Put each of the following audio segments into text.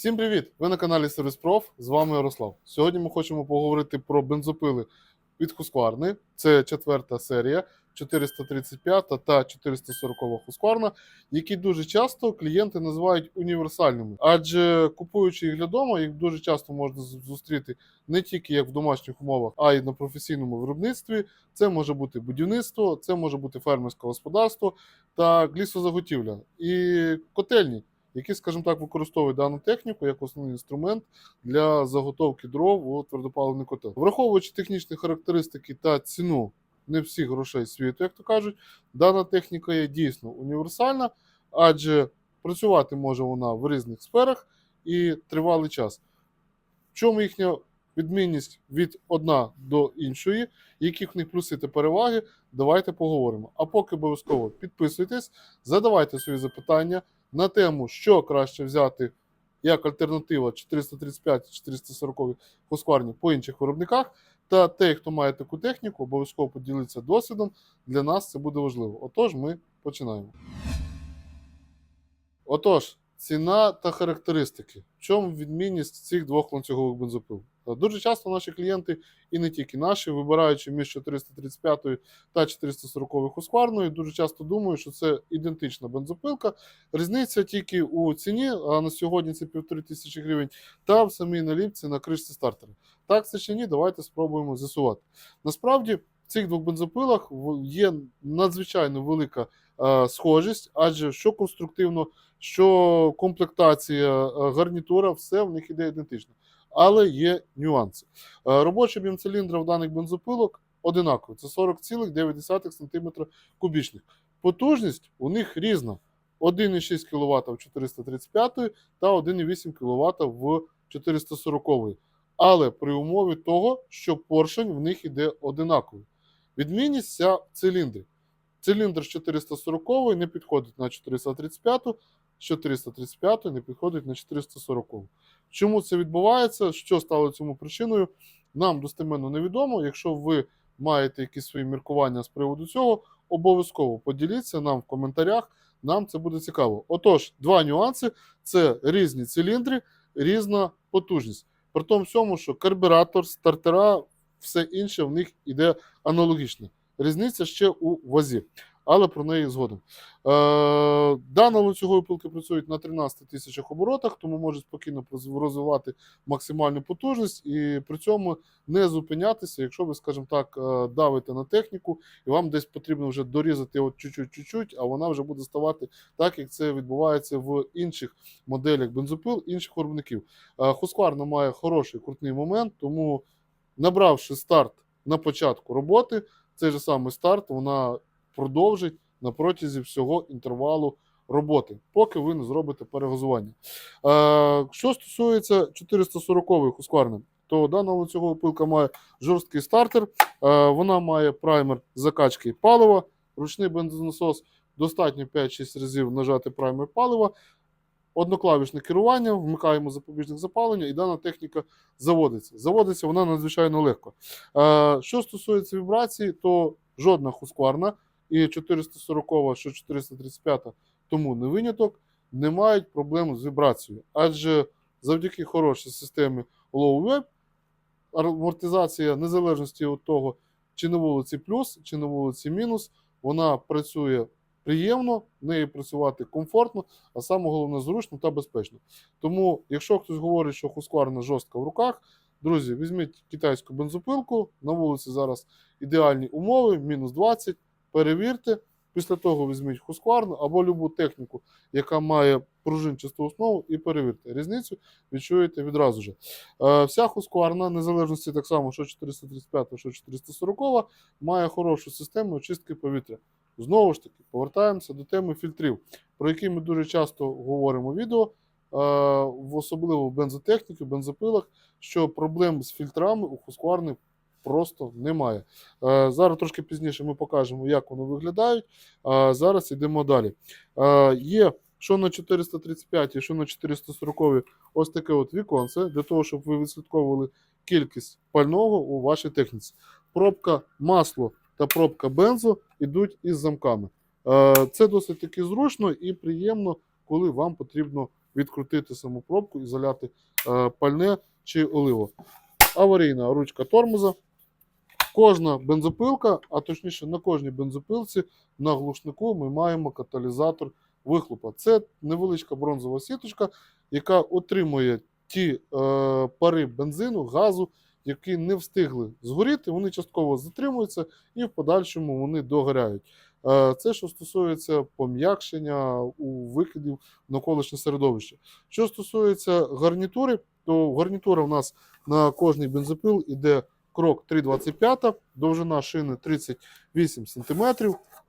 Всім привіт! Ви на каналі Сервіс Проф. З вами Ярослав. Сьогодні ми хочемо поговорити про бензопили від Husqvarna. Це четверта серія, 435 та 440 Husqvarna, які дуже часто клієнти називають універсальними. Адже купуючи їх для дому, їх дуже часто можна зустріти не тільки як в домашніх умовах, а й на професійному виробництві. Це може бути будівництво, це може бути фермерське господарство та лісозаготівля і котельні які, скажімо так, використовують дану техніку як основний інструмент для заготовки дров у твердопаливний котел. Враховуючи технічні характеристики та ціну не всіх грошей світу, як то кажуть, дана техніка є дійсно універсальна, адже працювати може вона в різних сферах і тривалий час. В чому їхня відмінність від одна до іншої, які в них плюси та переваги, давайте поговоримо. А поки обов'язково підписуйтесь, задавайте свої запитання на тему, що краще взяти як альтернатива 435-440 Husqvarna по інших виробниках. Та те, хто має таку техніку, обов'язково поділиться досвідом. Для нас це буде важливо. Отож, ми починаємо. Отож, ціна та характеристики. В чому відмінність цих двох ланцюгових бензопил? Дуже часто наші клієнти, і не тільки наші, вибираючи між 435 та 440 Husqvarna, дуже часто думають, що це ідентична бензопилка. Різниця тільки у ціні, а на сьогодні це півтори тисячі гривень, та в самій наліпці на кришці стартера. Так це чи ні, давайте спробуємо з'ясувати. Насправді, в цих двох бензопилах є надзвичайно велика е, схожість, адже що конструктивно, що комплектація, е, гарнітура, все в них іде ідентично. Але є нюанси. Е, Робочий об'єм циліндра в даних бензопилок одинаковий. Це 40,9 см кубічних. Потужність у них різна. 1,6 кВт в 435 та 1,8 кВт в 440. Але при умові того, що поршень в них іде одинаковий. Відмінність вся в циліндрі. Циліндр з 440 не підходить на 435, з 435 не підходить на 440. Чому це відбувається? Що стало цьому причиною? Нам достеменно невідомо. Якщо ви маєте якісь свої міркування з приводу цього, обов'язково поділіться нам в коментарях. Нам це буде цікаво. Отож, два нюанси: це різні циліндри, різна потужність. При тому всьому, що карбюратор, стартера, все інше в них іде аналогічно. Різниця ще у вазі, але про неї згодом. Е, дана ланцюгові пилки працюють на 13 тисячах оборотах, тому можуть спокійно розвивати максимальну потужність і при цьому не зупинятися, якщо ви, скажімо так, е, давите на техніку, і вам десь потрібно вже дорізати от чуть-чуть, а вона вже буде ставати так, як це відбувається в інших моделях бензопил, інших виробників. Е, Husqvarna має хороший крутний момент, тому набравши старт на початку роботи, цей же самий старт вона продовжить на протязі всього інтервалу роботи, поки ви не зробите перегазування. Е, що стосується 440-ї Husqvarna, то дана ланцюгова пилка має жорсткий стартер, е, вона має праймер закачки палива, ручний бензонасос, достатньо 5-6 разів нажати праймер палива, одноклавішне керування, вмикаємо запобіжник запалення, і дана техніка заводиться. Заводиться вона надзвичайно легко. Е, що стосується вібрації, то жодна Husqvarna, і 440, що 435, тому не виняток, не мають проблем з вібрацією. Адже завдяки хорошій системі Low Web амортизація незалежності від того, чи на вулиці плюс, чи на вулиці мінус, вона працює приємно, в неї працювати комфортно, а саме головне зручно та безпечно. Тому, якщо хтось говорить, що Husqvarna жорстка в руках, друзі, візьміть китайську бензопилку. На вулиці зараз ідеальні умови, мінус 20, перевірте. Після того візьміть Husqvarna або любу техніку, яка має пружинчасту основу, і перевірте. Різницю відчуєте відразу ж. Е, вся Husqvarna, незалежності так само, що 435, що 440, має хорошу систему очистки повітря. Знову ж таки, повертаємося до теми фільтрів, про які ми дуже часто говоримо в відео, е, особливо в бензотехніці, в бензопилах, що проблем з фільтрами у Husqvarna просто немає. Е, Зараз трошки пізніше ми покажемо, як вони виглядають. Зараз йдемо далі. Е, Є що на 435, що на 440 ось таке от віконце, для того, щоб ви відслідковували кількість пального у вашій техніці. Пробка масло та пробка бензу йдуть із замками. Е, Це досить таки зручно і приємно, коли вам потрібно відкрутити саму пробку і заляти е, пальне чи оливо. Аварійна ручка тормоза. Кожна бензопилка, а точніше на кожній бензопилці на глушнику ми маємо каталізатор вихлопа. Це невеличка бронзова сіточка, яка отримує ті е, пари бензину, газу, які не встигли згоріти, вони частково затримуються і в подальшому вони догоряють. Е, Це що стосується пом'якшення у викидів навколишнє середовище. Що стосується гарнітури, то гарнітура у нас на кожний бензопил іде крок 3,25, довжина шини 38 см.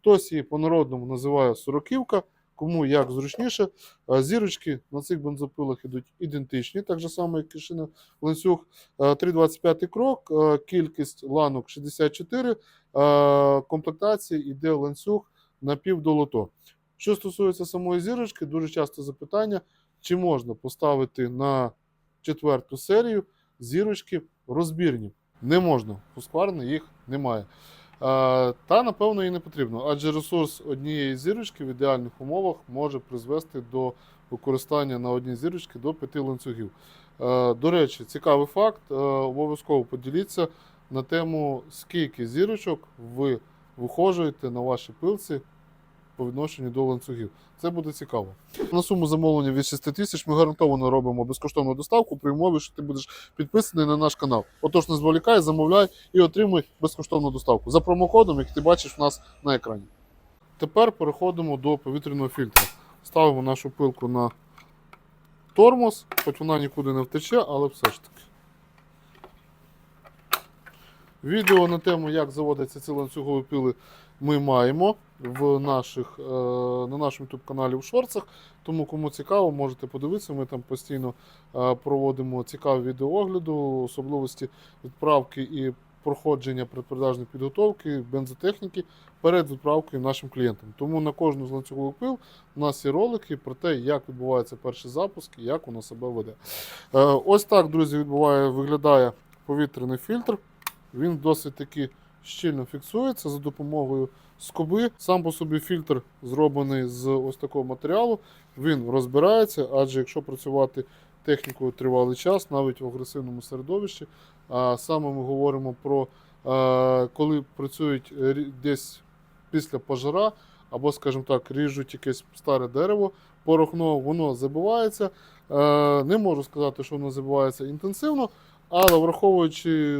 Хтось її по-народному називає сороківка, кому як зручніше. Е, Зірочки на цих бензопилах ідуть ідентичні, так же само, як і шина ланцюг. Е, 3,25 крок, е, кількість ланок 64, е, комплектації йде ланцюг на півдолото. Що стосується самої зірочки, дуже часто запитання, чи можна поставити на четверту серію зірочки розбірні. Не можна, Husqvarna їх немає. Е, Та, напевно, і не потрібно, адже ресурс однієї зірочки в ідеальних умовах може призвести до використання на одній зірочці до п'яти ланцюгів. Е, До речі, цікавий факт. е, Обов'язково поділіться на тему, скільки зірочок ви вихожуєте на вашій пилці по відношенню до ланцюгів. Це буде цікаво. На суму замовлення від 6 тисяч ми гарантовано робимо безкоштовну доставку при умові, що ти будеш підписаний на наш канал. Отож, не зволікай, замовляй і отримуй безкоштовну доставку за промокодом, який ти бачиш у нас на екрані. Тепер переходимо до повітряного фільтра. Ставимо нашу пилку на тормоз, хоч вона нікуди не втече, але все ж таки. Відео на тему, як заводяться ці ланцюгові пили, ми маємо в наших, е, на нашому youtube каналі в шорцах. Тому кому цікаво, можете подивитися. Ми там постійно е, проводимо цікаві відеоогляду, особливості відправки і проходження предпродажної підготовки, бензотехніки перед відправкою нашим клієнтам. Тому на кожну з ланцюгових пил у нас є ролики про те, як відбувається перший запуск і як воно себе веде. Е, Ось так, друзі, відбуває, виглядає повітряний фільтр. Він досить таки щільно фіксується за допомогою скоби. Сам по собі фільтр зроблений з ось такого матеріалу. Він розбирається, адже якщо працювати технікою тривалий час, навіть в агресивному середовищі, а саме ми говоримо про е, коли працюють десь після пожара, або, скажімо так, ріжуть якесь старе дерево, порохно, воно забивається. Е, Не можу сказати, що воно забивається інтенсивно, але враховуючи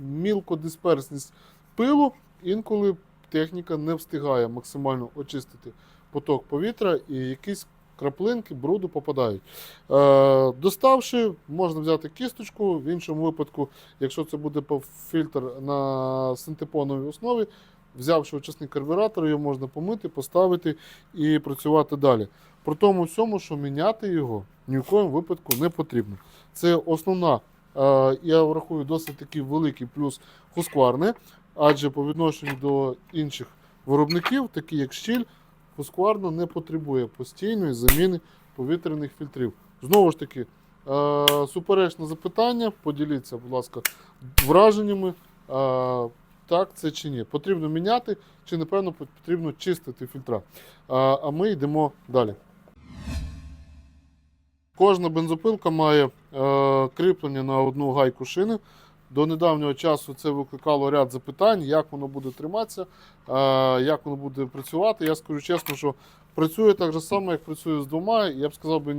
мілкодисперсність пилу, інколи техніка не встигає максимально очистити поток повітря і якісь краплинки бруду попадають. Е, доставши, можна взяти кісточку, в іншому випадку, якщо це буде фільтр на синтепоновій основі, взявши очисний карбюратор, його можна помити, поставити і працювати далі. При тому всьому, що міняти його ні в коєму випадку не потрібно. Це основна, я врахую, досить такий великий плюс Husqvarna, адже по відношенню до інших виробників, такі як щіль, Husqvarna не потребує постійної заміни повітряних фільтрів. Знову ж таки, суперечне запитання, поділіться, будь ласка, враженнями. Так, це чи ні? Потрібно міняти, чи напевно потрібно чистити фільтра. А ми йдемо далі. Кожна бензопилка має е, кріплення на одну гайку шини. До недавнього часу це викликало ряд запитань, як воно буде триматися, е, як воно буде працювати. Я скажу чесно, що працює так же само, як працює з двома. Я б сказав би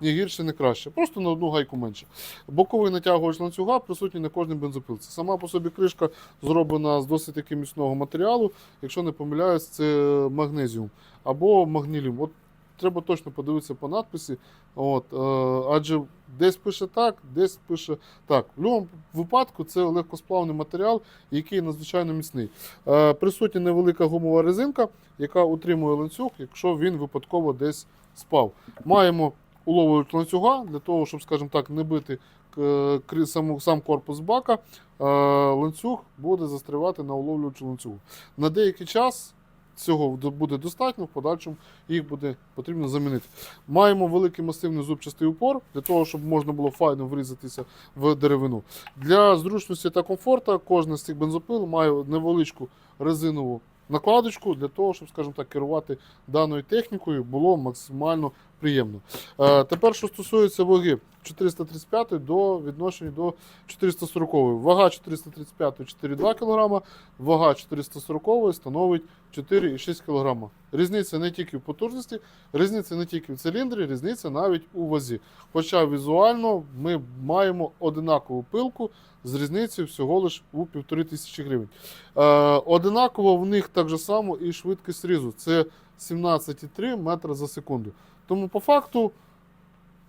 ні, гірше, ні краще. Просто на одну гайку менше. Боковий натягувач ланцюга присутній на кожній бензопилці. Сама по собі кришка зроблена з досить таки міцного матеріалу. Якщо не помиляюсь, це магнезіум або магніліум. От треба точно подивитися по надписі. От, е, адже десь пише так, десь пише так. В будь-якому випадку це легкосплавний матеріал, який надзвичайно міцний. Е, присутня невелика гумова резинка, яка утримує ланцюг, якщо він випадково десь спав. Маємо уловують ланцюга для того, щоб, скажімо так, не бити е, сам корпус бака. Е, ланцюг буде застрявати на уловлюючу ланцюгу. На деякий час цього буде достатньо, в подальшому їх буде потрібно замінити. Маємо великий масивний зубчастий упор для того, щоб можна було файно врізатися в деревину. Для зручності та комфорту кожна з цих бензопил має невеличку резинову накладочку для того, щоб, скажімо так, керувати даною технікою було максимально приємно. Е, тепер, що стосується ваги 435 до відношення до 440. Вага 435 4,2 кг, вага 440 становить 4,6 кг. Різниця не тільки в потужності, різниця не тільки в циліндрі, різниця навіть у вазі. Хоча візуально ми маємо одинакову пилку з різницею всього лише у 1500 гривень. Е, одинаково в них так же само і швидкість різу. Це 17,3 метра за секунду. Тому по факту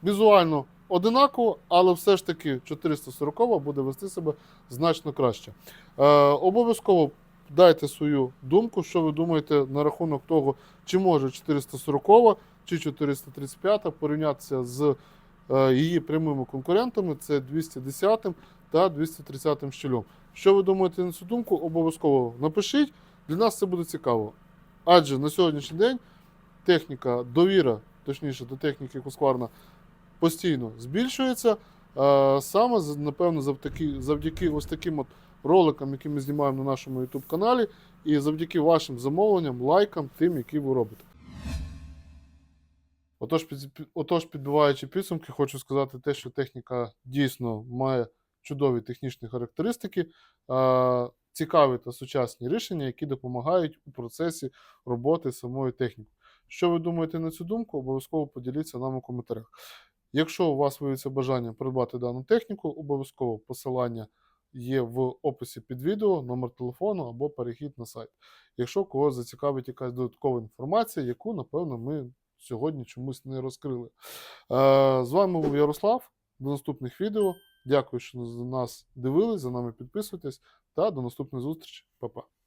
візуально одинаково, але все ж таки 440 буде вести себе значно краще. Е, обов'язково дайте свою думку, що ви думаєте на рахунок того, чи може 440 чи 435 порівнятися з е, її прямими конкурентами, це 210 та 230 щелем. Що ви думаєте на цю думку? Обов'язково напишіть. Для нас це буде цікаво. Адже на сьогоднішній день техніка, довіра, точніше, до техніки Husqvarna постійно збільшується. Е, Саме, напевно, завдяки, завдяки ось таким от роликам, які ми знімаємо на нашому YouTube каналі, і завдяки вашим замовленням, лайкам, тим, які ви робите. Отож, під, отож, підбиваючи підсумки, хочу сказати те, що техніка дійсно має чудові технічні характеристики, е, цікаві та сучасні рішення, які допомагають у процесі роботи самої техніки. Що ви думаєте на цю думку? Обов'язково поділіться нам у коментарях. Якщо у вас виявиться бажання придбати дану техніку, обов'язково посилання є в описі під відео, номер телефону або перехід на сайт. Якщо когось зацікавить якась додаткова інформація, яку, напевно, ми сьогодні чомусь не розкрили. Е, З вами був Ярослав. До наступних відео. Дякую, що нас дивились, за нами підписуйтесь та до наступної зустрічі. Па-па.